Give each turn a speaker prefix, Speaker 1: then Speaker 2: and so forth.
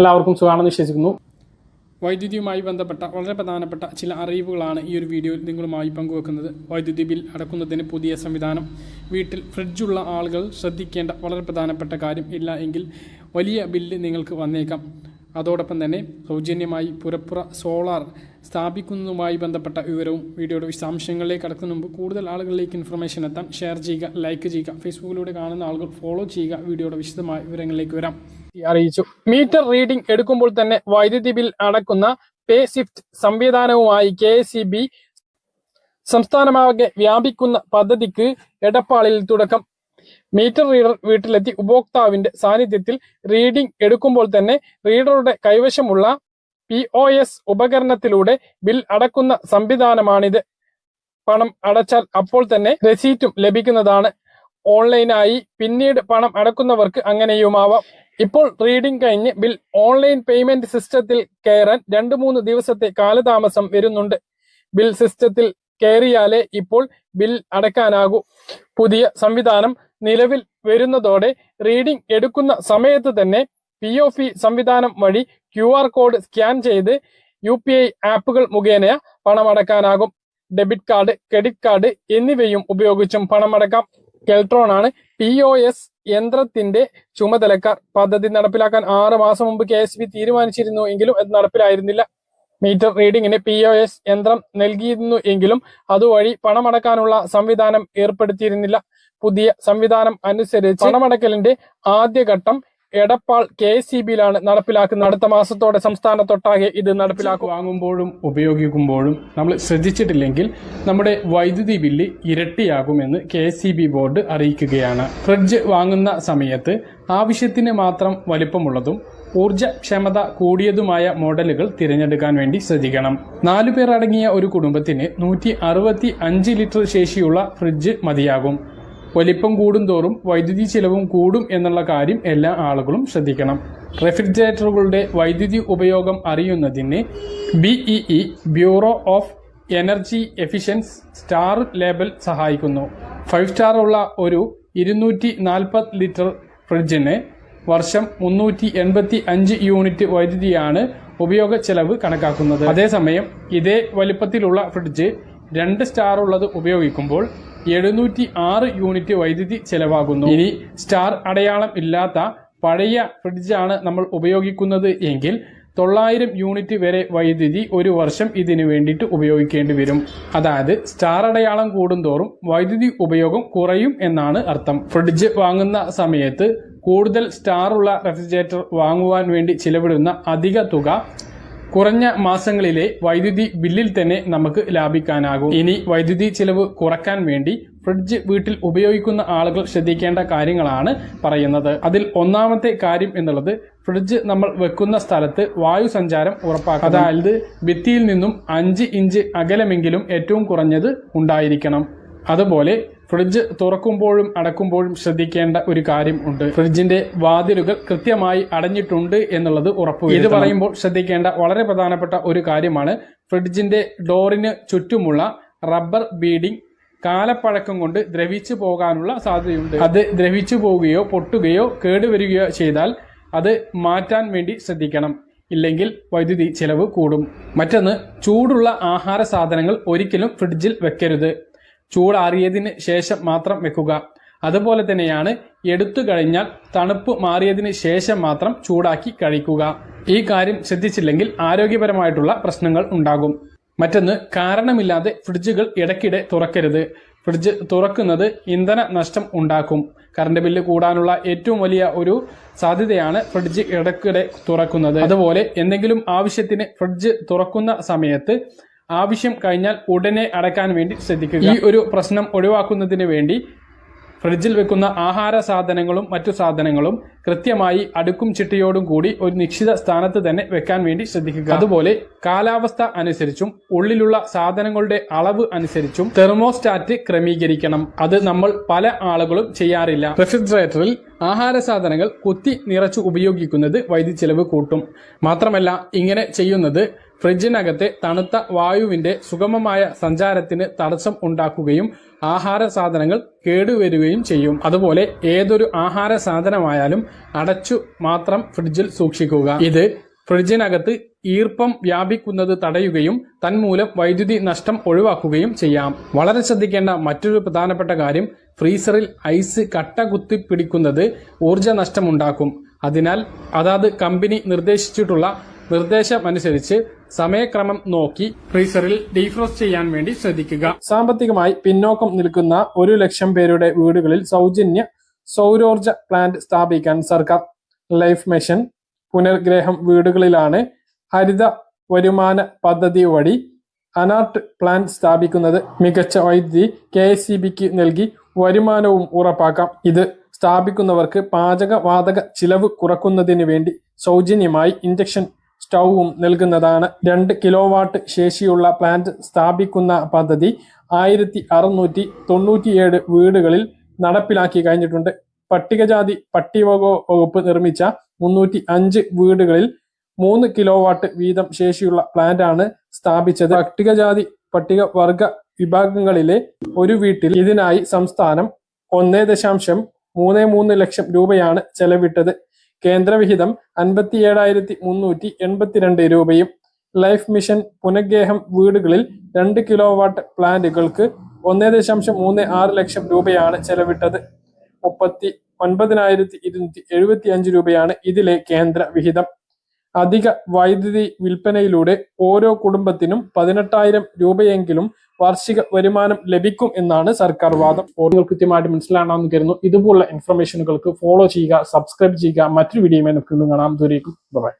Speaker 1: എല്ലാവർക്കും സുഖമാണെന്ന് വിശ്വസിക്കുന്നു.
Speaker 2: വൈദ്യുതിയുമായി ബന്ധപ്പെട്ട വളരെ പ്രധാനപ്പെട്ട ചില അറിയിപ്പുകളാണ് ഈ ഒരു വീഡിയോയിൽ നിങ്ങളുമായി പങ്കുവെക്കുന്നത്. വൈദ്യുതി ബിൽ അടക്കുന്നതിന് പുതിയ സംവിധാനം. വീട്ടിൽ ഫ്രിഡ്ജുള്ള ആളുകൾ ശ്രദ്ധിക്കേണ്ട വളരെ പ്രധാനപ്പെട്ട കാര്യം ഇല്ല എങ്കിൽ വലിയ ബില്ല് നിങ്ങൾക്ക് വന്നേക്കാം. അതോടൊപ്പം തന്നെ സൗജന്യമായി പുരപ്പുറ സോളാർ സ്ഥാപിക്കുന്നതുമായി ബന്ധപ്പെട്ട വിവരവും വീഡിയോയുടെ വിശദാംശങ്ങളിലേക്ക് കടക്കുന്ന മുമ്പ് കൂടുതൽ ആളുകളിലേക്ക് ഇൻഫർമേഷൻ എത്താൻ ഷെയർ ചെയ്യുക ലൈക്ക് ചെയ്യുക ഫേസ്ബുക്കിലൂടെ കാണുന്ന ആളുകൾ ഫോളോ ചെയ്യുക വീഡിയോയുടെ വിശദമായ വിവരങ്ങളിലേക്ക് വരാം.
Speaker 1: അറിയിച്ചു. മീറ്റർ റീഡിംഗ് എടുക്കുമ്പോൾ തന്നെ വൈദ്യുതി ബിൽ അടക്കുന്ന പേ സിഫ്റ്റ് സംവിധാനവുമായി കെ എസ് ബി സംസ്ഥാനമാകെ വ്യാപിക്കുന്ന പദ്ധതിക്ക് എടപ്പാളിൽ തുടക്കം. മീറ്റർ റീഡർ വീട്ടിലെത്തി ഉപഭോക്താവിന്റെ സാന്നിധ്യത്തിൽ റീഡിംഗ് എടുക്കുമ്പോൾ തന്നെ റീഡറുടെ കൈവശമുള്ള പി ഒ എസ് ഉപകരണത്തിലൂടെ ബിൽ അടക്കുന്ന സംവിധാനമാണിത്. പണം അടച്ചാൽ അപ്പോൾ തന്നെ രസീറ്റും ലഭിക്കുന്നതാണ്. ഓൺലൈനായി പിന്നീട് പണം അടക്കുന്നവർക്ക് അങ്ങനെയുമാവാം. ഇപ്പോൾ റീഡിംഗ് കഴിഞ്ഞ് ബിൽ ഓൺലൈൻ പേയ്മെന്റ് സിസ്റ്റത്തിൽ കയറാൻ രണ്ട് മൂന്ന് ദിവസത്തെ കാലതാമസം വരുന്നുണ്ട്. ബിൽ സിസ്റ്റത്തിൽ കയറിയാലേ ഇപ്പോൾ ബിൽ അടക്കാനാകൂ പുതിയ സംവിധാനം നിലവിൽ വരുന്നതോടെ റീഡിംഗ് എടുക്കുന്ന സമയത്ത് തന്നെ പി ഒ ഫി സംവിധാനം വഴി ക്യു ആർ കോഡ് സ്കാൻ ചെയ്ത് യു പി ഐ ആപ്പുകൾ മുഖേന പണമടക്കാനാകും ഡെബിറ്റ് കാർഡ് ക്രെഡിറ്റ് കാർഡ് എന്നിവയും ഉപയോഗിച്ചും പണമടക്കാം. കെൽട്രോൺ ആണ് പി ഒ എസ് യന്ത്രത്തിന്റെ ചുമതലക്കാർ. പദ്ധതി നടപ്പിലാക്കാൻ ആറ് മാസം മുമ്പ് കെ എസ് ബി തീരുമാനിച്ചിരുന്നു എങ്കിലും അത് നടപ്പിലായിരുന്നില്ല. മീറ്റർ റീഡിങ്ങിന് പി ഒ എസ് യന്ത്രം നൽകിയിരുന്നു എങ്കിലും അതുവഴി പണമടക്കാനുള്ള സംവിധാനം ഏർപ്പെടുത്തിയിരുന്നില്ല. പുതിയ സംവിധാനം അനുസരിച്ച് പണമടക്കലിന്റെ ആദ്യഘട്ടം എടപ്പാൾ കെ എസ് സി ബിയിലാണ് നടപ്പിലാക്കുന്നത്. അടുത്ത മാസത്തോടെ സംസ്ഥാനത്തൊട്ടാകെ ഇത് നടപ്പിലാക്കും.
Speaker 2: വാങ്ങുമ്പോഴും ഉപയോഗിക്കുമ്പോഴും നമ്മൾ ശ്രദ്ധിച്ചിട്ടില്ലെങ്കിൽ നമ്മുടെ വൈദ്യുതി bill ഇരട്ടിയാകുമെന്ന് K S C B board അറിയിക്കുകയാണ്. ഫ്രിഡ്ജ് വാങ്ങുന്ന സമയത്ത് ആവശ്യത്തിന് മാത്രം വലിപ്പമുള്ളതും ഊർജക്ഷമത കൂടിയതുമായ മോഡലുകൾ തിരഞ്ഞെടുക്കാൻ വേണ്ടി ശ്രദ്ധിക്കണം. നാലു പേർ അടങ്ങിയ ഒരു കുടുംബത്തിന് നൂറ്റി ലിറ്റർ ശേഷിയുള്ള ഫ്രിഡ്ജ് മതിയാകും. വലിപ്പം കൂടുന്തോറും വൈദ്യുതി ചിലവും കൂടും എന്നുള്ള കാര്യം എല്ലാ ആളുകളും ശ്രദ്ധിക്കണം. റെഫ്രിജറേറ്ററുകളുടെ വൈദ്യുതി ഉപയോഗം അറിയുന്നതിന് BEE bureau of energy efficiency star label സഹായിക്കുന്നു. ഫൈവ് സ്റ്റാർ ഉള്ള ഒരു ഇരുന്നൂറ്റി നാൽപ്പത് ലിറ്റർ ഫ്രിഡ്ജിന് വർഷം മുന്നൂറ്റി എൺപത്തി അഞ്ച് യൂണിറ്റ് വൈദ്യുതിയാണ് ഉപയോഗ ചെലവ് കണക്കാക്കുന്നത്. അതേസമയം ഇതേ വലിപ്പത്തിലുള്ള ഫ്രിഡ്ജ് രണ്ട് സ്റ്റാർ ഉള്ളത് ഉപയോഗിക്കുമ്പോൾ എഴുന്നൂറ്റി ആറ് യൂണിറ്റ് വൈദ്യുതി ചെലവാകുന്നു. ഇനി സ്റ്റാർ അടയാളം ഇല്ലാത്ത പഴയ ഫ്രിഡ്ജാണ് നമ്മൾ ഉപയോഗിക്കുന്നത് എങ്കിൽ തൊള്ളായിരം യൂണിറ്റ് വരെ വൈദ്യുതി ഒരു വർഷം ഇതിനു വേണ്ടിയിട്ട് ഉപയോഗിക്കേണ്ടി വരും. അതായത് സ്റ്റാർ അടയാളം കൂടുന്തോറും വൈദ്യുതി ഉപയോഗം കുറയും എന്നാണ് അർത്ഥം. ഫ്രിഡ്ജ് വാങ്ങുന്ന സമയത്ത് കൂടുതൽ സ്റ്റാർ ഉള്ള റെഫ്രിജറേറ്റർ വാങ്ങുവാൻ വേണ്ടി ചിലവിടുന്ന അധിക തുക കുറഞ്ഞ മാസങ്ങളിലെ വൈദ്യുതി ബില്ലിൽ തന്നെ നമുക്ക് ലാഭിക്കാനാകും. ഇനി വൈദ്യുതി ചിലവ് കുറയ്ക്കാൻ വേണ്ടി ഫ്രിഡ്ജ് വീട്ടിൽ ഉപയോഗിക്കുന്ന ആളുകൾ ശ്രദ്ധിക്കേണ്ട കാര്യങ്ങളാണ് പറയുന്നത്. അതിൽ ഒന്നാമത്തെ കാര്യം എന്നുള്ളത് ഫ്രിഡ്ജ് നമ്മൾ വെക്കുന്ന സ്ഥലത്ത് വായു സഞ്ചാരം ഉറപ്പാക്കുക അതായത് ഭിത്തിയിൽ നിന്നും അഞ്ച് ഇഞ്ച് അകലമെങ്കിലും ഏറ്റവും കുറഞ്ഞത് ഉണ്ടായിരിക്കണം. അതുപോലെ ഫ്രിഡ്ജ് തുറക്കുമ്പോഴും അടക്കുമ്പോഴും ശ്രദ്ധിക്കേണ്ട ഒരു കാര്യം ഉണ്ട്. ഫ്രിഡ്ജിന്റെ വാതിലുകൾ കൃത്യമായി അടഞ്ഞിട്ടുണ്ട് എന്നുള്ളത് ഉറപ്പ് ഇത് പറയുമ്പോൾ ശ്രദ്ധിക്കേണ്ട വളരെ പ്രധാനപ്പെട്ട ഒരു കാര്യമാണ് ഫ്രിഡ്ജിന്റെ ഡോറിന് ചുറ്റുമുള്ള റബ്ബർ ബീഡിംഗ് കാലപ്പഴക്കം കൊണ്ട് ദ്രവിച്ചു പോകാനുള്ള സാധ്യതയുണ്ട്. അത് ദ്രവിച്ചു പോവുകയോ പൊട്ടുകയോ കേടുവരികയോ ചെയ്താൽ അത് മാറ്റാൻ വേണ്ടി ശ്രദ്ധിക്കണം. ഇല്ലെങ്കിൽ വൈദ്യുതി ചെലവ് കൂടും. മറ്റൊന്ന് ചൂടുള്ള ആഹാര സാധനങ്ങൾ ഒരിക്കലും ഫ്രിഡ്ജിൽ വെക്കരുത്. ചൂടാറിയതിന് ശേഷം മാത്രം വെക്കുക. അതുപോലെ തന്നെയാണ് എടുത്തു കഴിഞ്ഞാൽ തണുപ്പ് മാറിയതിന് ശേഷം മാത്രം ചൂടാക്കി കഴിക്കുക. ഈ കാര്യം ശ്രദ്ധിച്ചില്ലെങ്കിൽ ആരോഗ്യപരമായിട്ടുള്ള പ്രശ്നങ്ങൾ ഉണ്ടാകും. മറ്റൊന്ന് കാരണമില്ലാതെ ഫ്രിഡ്ജുകൾ ഇടയ്ക്കിടെ തുറക്കരുത്. ഫ്രിഡ്ജ് തുറക്കുന്നത് ഇന്ധന നഷ്ടം ഉണ്ടാക്കും. കറണ്ട് ബില്ല് കൂടാനുള്ള ഏറ്റവും വലിയ ഒരു സാധ്യതയാണ് ഫ്രിഡ്ജ് ഇടയ്ക്കിടെ തുറക്കുന്നത്. അതുപോലെ എന്തെങ്കിലും ആവശ്യത്തിന് ഫ്രിഡ്ജ് തുറക്കുന്ന സമയത്ത് ആവശ്യം കഴിഞ്ഞാൽ ഉടനെ അടയ്ക്കാൻ വേണ്ടി ശ്രദ്ധിക്കുക. ഈ ഒരു പ്രശ്നം ഒഴിവാക്കുന്നതിന് വേണ്ടി ഫ്രിഡ്ജിൽ വെക്കുന്ന ആഹാര സാധനങ്ങളും മറ്റു സാധനങ്ങളും കൃത്യമായി അടുക്കും ചിട്ടയോടും കൂടി ഒരു നിശ്ചിത സ്ഥാനത്ത് തന്നെ വെക്കാൻ വേണ്ടി ശ്രദ്ധിക്കുക. അതുപോലെ കാലാവസ്ഥ അനുസരിച്ചും ഉള്ളിലുള്ള സാധനങ്ങളുടെ അളവ് അനുസരിച്ചും തെർമോസ്റ്റാറ്റ് ക്രമീകരിക്കണം. അത് നമ്മൾ പല ആളുകളും ചെയ്യാറില്ല. റെഫ്രിജറേറ്ററിൽ
Speaker 3: ആഹാര സാധനങ്ങൾ കുത്തി നിറച്ചു ഉപയോഗിക്കുന്നത് വൈദ്യുതി ചെലവ് കൂട്ടും. മാത്രമല്ല ഇങ്ങനെ ചെയ്യുന്നത് ഫ്രിഡ്ജിനകത്തെ തണുത്ത വായുവിന്റെ സുഗമമായ സഞ്ചാരത്തിന് തടസ്സം ഉണ്ടാക്കുകയും ആഹാര സാധനങ്ങൾ കേടുവരുകയും ചെയ്യും. അതുപോലെ ഏതൊരു ആഹാര സാധനമായാലും അടച്ചു മാത്രം ഫ്രിഡ്ജിൽ സൂക്ഷിക്കുക. ഇത് ഫ്രിഡ്ജിനകത്ത് ഈർപ്പം വ്യാപിക്കുന്നത് തടയുകയും തന്മൂലം വൈദ്യുതി നഷ്ടം ഒഴിവാക്കുകയും ചെയ്യാം. വളരെ ശ്രദ്ധിക്കേണ്ട മറ്റൊരു പ്രധാനപ്പെട്ട കാര്യം ഫ്രീസറിൽ ഐസ് കട്ട കുത്തി പിടിക്കുന്നത് ഊർജ നഷ്ടമുണ്ടാക്കും അതിനാൽ അതാത് കമ്പനി നിർദ്ദേശിച്ചിട്ടുള്ള നിർദ്ദേശമനുസരിച്ച് സമയക്രമം നോക്കി ഫ്രീസറിൽ ഡീഫ്രോസ്റ്റ് ചെയ്യാൻ വേണ്ടി ശ്രദ്ധിക്കുക.
Speaker 2: സാമ്പത്തികമായി പിന്നോക്കം നിൽക്കുന്ന ഒരു ലക്ഷം പേരുടെ വീടുകളിൽ സൗജന്യ സൗരോർജ പ്ലാന്റ് സ്ഥാപിക്കാൻ സർക്കാർ ലൈഫ് മിഷൻ പുനർഗ്രഹം വീടുകളിലാണ് ഹരിത വരുമാന പദ്ധതി വഴി അനാർട്ട് പ്ലാന്റ് സ്ഥാപിക്കുന്നത്. മികച്ച വൈദ്യുതി കെ എസ് സി ബിക്ക് നൽകി വരുമാനവും ഉറപ്പാക്കാം. ഇത് സ്ഥാപിക്കുന്നവർക്ക് പാചകവാതക ചിലവ് കുറക്കുന്നതിന് വേണ്ടി സൗജന്യമായി ഇൻഡക്ഷൻ സ്റ്റൗവും നൽകുന്നതാണ്. രണ്ട് കിലോ വാട്ട് ശേഷിയുള്ള പ്ലാന്റ് സ്ഥാപിക്കുന്ന പദ്ധതി ആയിരത്തി അറുന്നൂറ്റി തൊണ്ണൂറ്റിയേഴ് വീടുകളിൽ നടപ്പിലാക്കി കഴിഞ്ഞിട്ടുണ്ട്. പട്ടികജാതി പട്ടികവക വകുപ്പ് നിർമ്മിച്ച മുന്നൂറ്റി അഞ്ച് വീടുകളിൽ മൂന്ന് കിലോ വാട്ട് വീതം ശേഷിയുള്ള പ്ലാന്റ് ആണ് സ്ഥാപിച്ചത്. പട്ടികജാതി പട്ടിക വർഗ വിഭാഗങ്ങളിലെ ഒരു വീട്ടിൽ ഇതിനായി സംസ്ഥാനം ഒന്നേ ദശാംശം മൂന്ന് മൂന്ന് ലക്ഷം രൂപയാണ് ചെലവിട്ടത്. കേന്ദ്രവിഹിതം അൻപത്തി ഏഴായിരത്തി മുന്നൂറ്റി എൺപത്തിരണ്ട് രൂപയും ലൈഫ് മിഷൻ പുനഃഗേഹം വീടുകളിൽ രണ്ട് കിലോ വാട്ട് പ്ലാന്റുകൾക്ക് ഒന്നേ ദശാംശം മൂന്ന് ആറ് ലക്ഷം രൂപയാണ് ചെലവിട്ടത്. മുപ്പത്തി ഒൻപതിനായിരത്തി ഇരുന്നൂറ്റി എഴുപത്തി അഞ്ച് രൂപയാണ് ഇതിലെ കേന്ദ്ര വിഹിതം അധിക വൈദ്യുതി വിൽപ്പനയിലൂടെ ഓരോ കുടുംബത്തിനും പതിനെട്ടായിരം രൂപയെങ്കിലും വാർഷിക വരുമാനം ലഭിക്കും എന്നാണ് സർക്കാർ വാദം. ഓർഡർ കൃത്യമായിട്ട് മനസ്സിലാണെന്ന് കരുതുന്നു. ഇതുപോലുള്ള ഇൻഫർമേഷനുകൾക്ക് ഫോളോ ചെയ്യുക സബ്സ്ക്രൈബ് ചെയ്യുക. മറ്റൊരു വീഡിയോയുമായി നമുക്ക് കാണാം. ദൂരേക്കും ബൈ